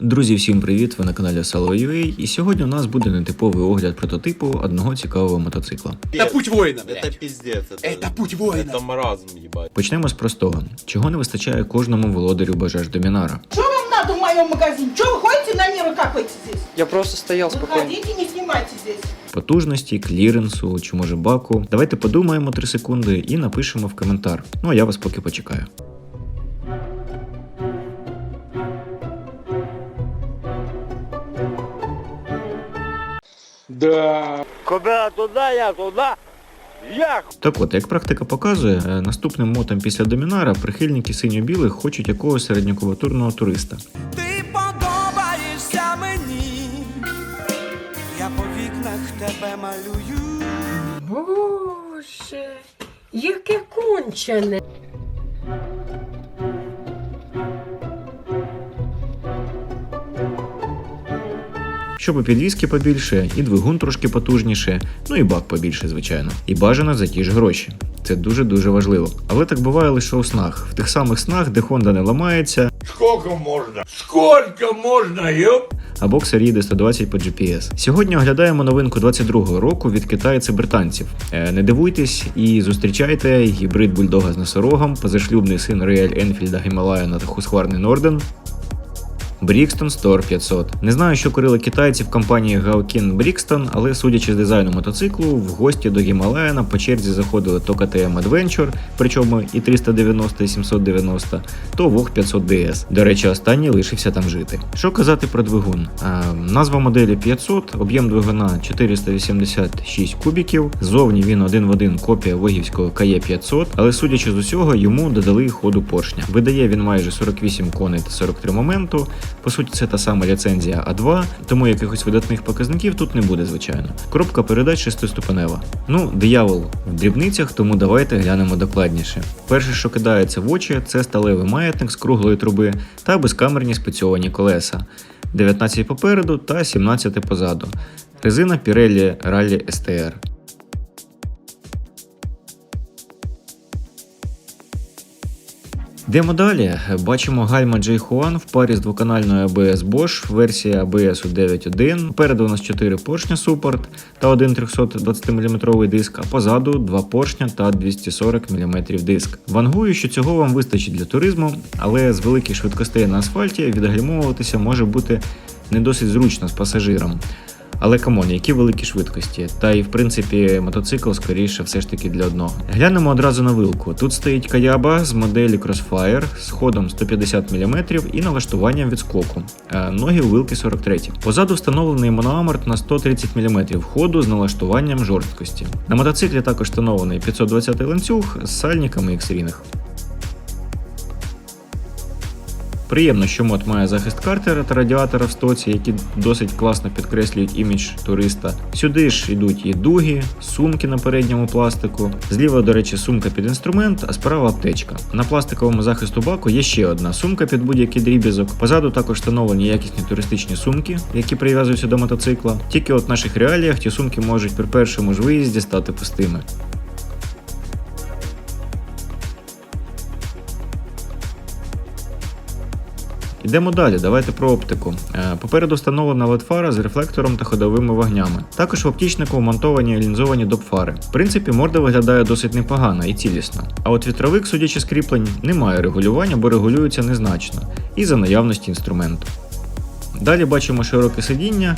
Друзі, всім привіт! Ви на каналі Salo.ua і сьогодні у нас буде нетиповий огляд прототипу одного цікавого мотоцикла. Это путь воина, блядь. Это пиздец. Это путь воина. Это маразм, ебать. Почнемо з простого: чого не вистачає кожному володарю бажаж домінара. Что вам надо в моем магазине? Что вы ходите на нервы капаете здесь? Я просто стоял спокойно. Выходите, не снимайте здесь. Потужності, кліренсу чи може баку. Давайте подумаємо 3 секунди і напишемо в коментар. Ну а я вас поки почекаю. Да. Куда туда, я туда. Я Так от, як практика показує, е, наступним мотом після домінара прихильники синьо-білих хочуть якогось середньоклаватурного туриста. Ти подобаєшся мені, я по вікнах тебе малюю. Боже, яке кончене. Щоб підвіски побільше, і двигун трошки потужніше, ну і бак побільше, звичайно. І бажано за ті ж гроші. Це дуже-дуже важливо. Але так буває лише у снах. В тих самих снах, де Honda не ламається, Сколько можно? Сколько можно, ёп? а боксер їде 120 по GPS. Сьогодні оглядаємо новинку 22-го року від китайців-британців. Е, не дивуйтесь і зустрічайте гібрид бульдога з носорогом, позашлюбний син Рояль Енфільда Гімалаяна та Хускварний Норден. Брікстон Store 500. Не знаю, що курили китайці в компанії Гаокін Брікстон, але судячи з дизайну мотоциклу, в гості до Гімалаяна по черзі заходили то KTM Adventure, причому і 390, і 790, то Вог 500 DS. До речі, останній лишився там жити. Що казати про двигун? А, назва моделі 500, об'єм двигуна 486 кубіків. Зовні він один в один копія вогівського КЕ 500, але судячи з усього, йому додали ходу поршня. Видає він майже 48 коней та 43 моменту. По суті, це та сама ліцензія А2, тому якихось видатних показників тут не буде, звичайно. Коробка передач шестиступенева. Ну, диявол в дрібницях, тому давайте глянемо докладніше. Перше, що кидається в очі, це сталевий маятник з круглої труби та безкамерні спецьовані колеса. 19 попереду та 17 позаду. Резина Pirelli Rally STR. Йдемо далі. Бачимо гальма J-Huan в парі з двоканальною ABS Bosch, версія ABS 9.1. Попереду у нас 4 поршня супорт та один 320 мм диск, а позаду 2 поршня та 240 мм диск. Вангую, що цього вам вистачить для туризму, але з великих швидкостей на асфальті відгальмовуватися може бути не досить зручно з пасажиром. Але камон, які великі швидкості. Та і в принципі мотоцикл скоріше все ж таки для одного. Глянемо одразу на вилку. Тут стоїть каяба з моделі Crossfire з ходом 150 мм і налаштуванням відскоку. Е, Ноги у вилки 43. Позаду встановлений моноаморт на 130 мм ходу з налаштуванням жорсткості. На мотоциклі також встановлений 520 ланцюг з сальниками X-Ring. Приємно, що мод має захист картера та радіатора в стоці, які досить класно підкреслюють імідж туриста. Сюди ж йдуть і дуги, сумки на передньому пластику. Зліва, до речі, сумка під інструмент, а справа аптечка. На пластиковому захисту баку є ще одна сумка під будь-який дріб'язок. Позаду також встановлені якісні туристичні сумки, які прив'язуються до мотоцикла. Тільки от в наших реаліях ті сумки можуть при першому ж виїзді стати пустими. Йдемо далі, давайте про оптику. Е, Попереду встановлена LED-фара з рефлектором та ходовими вогнями. Також в оптічнику вмонтовані лінзовані доп-фари. В принципі, морда виглядає досить непогано і цілісно. А от вітровик, судячи з кріплень, не регулювання, бо регулюється незначно, і за наявності інструменту. Далі бачимо широке сидіння,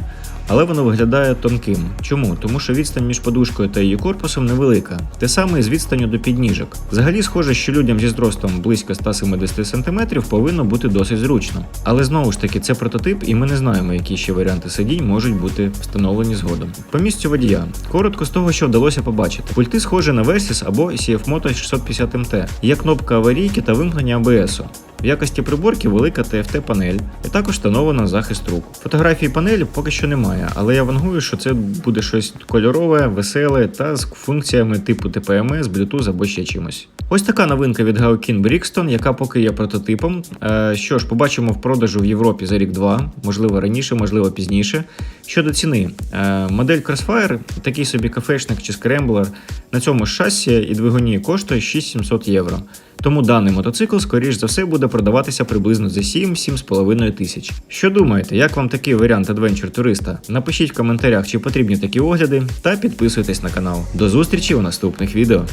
але воно виглядає тонким. Чому? Тому що відстань між подушкою та її корпусом невелика, те саме і з відстанню до підніжок. Взагалі схоже, що людям зі зростом близько 170 см повинно бути досить зручно. Але знову ж таки, це прототип, і ми не знаємо, які ще варіанти сидінь можуть бути встановлені згодом. По місцю водія. Коротко з того, що вдалося побачити. Пульти схожі на Versys або CF Moto 650 MT. Є кнопка аварійки та вимкнення ABS. В якості приборки велика TFT-панель, і також встановлено захист рук. Фотографії панелі поки що немає, але я вангую, що це буде щось кольорове, веселе та з функціями типу TPMS, Bluetooth або ще чимось. Ось така новинка від Gaokin Brixton, яка поки є прототипом. Е, що ж, побачимо в продажу в Європі за рік-два, можливо раніше, можливо пізніше. Щодо ціни, е, модель Crossfire, такий собі кафешник чи скремблер, на цьому шасі і двигуні коштує 6700 євро. Тому даний мотоцикл, скоріш за все, буде продаватися приблизно за 7-7,5 тисяч. Що думаєте, як вам такий варіант Adventure туриста? Напишіть в коментарях, чи потрібні такі огляди, та підписуйтесь на канал. До зустрічі у наступних відео.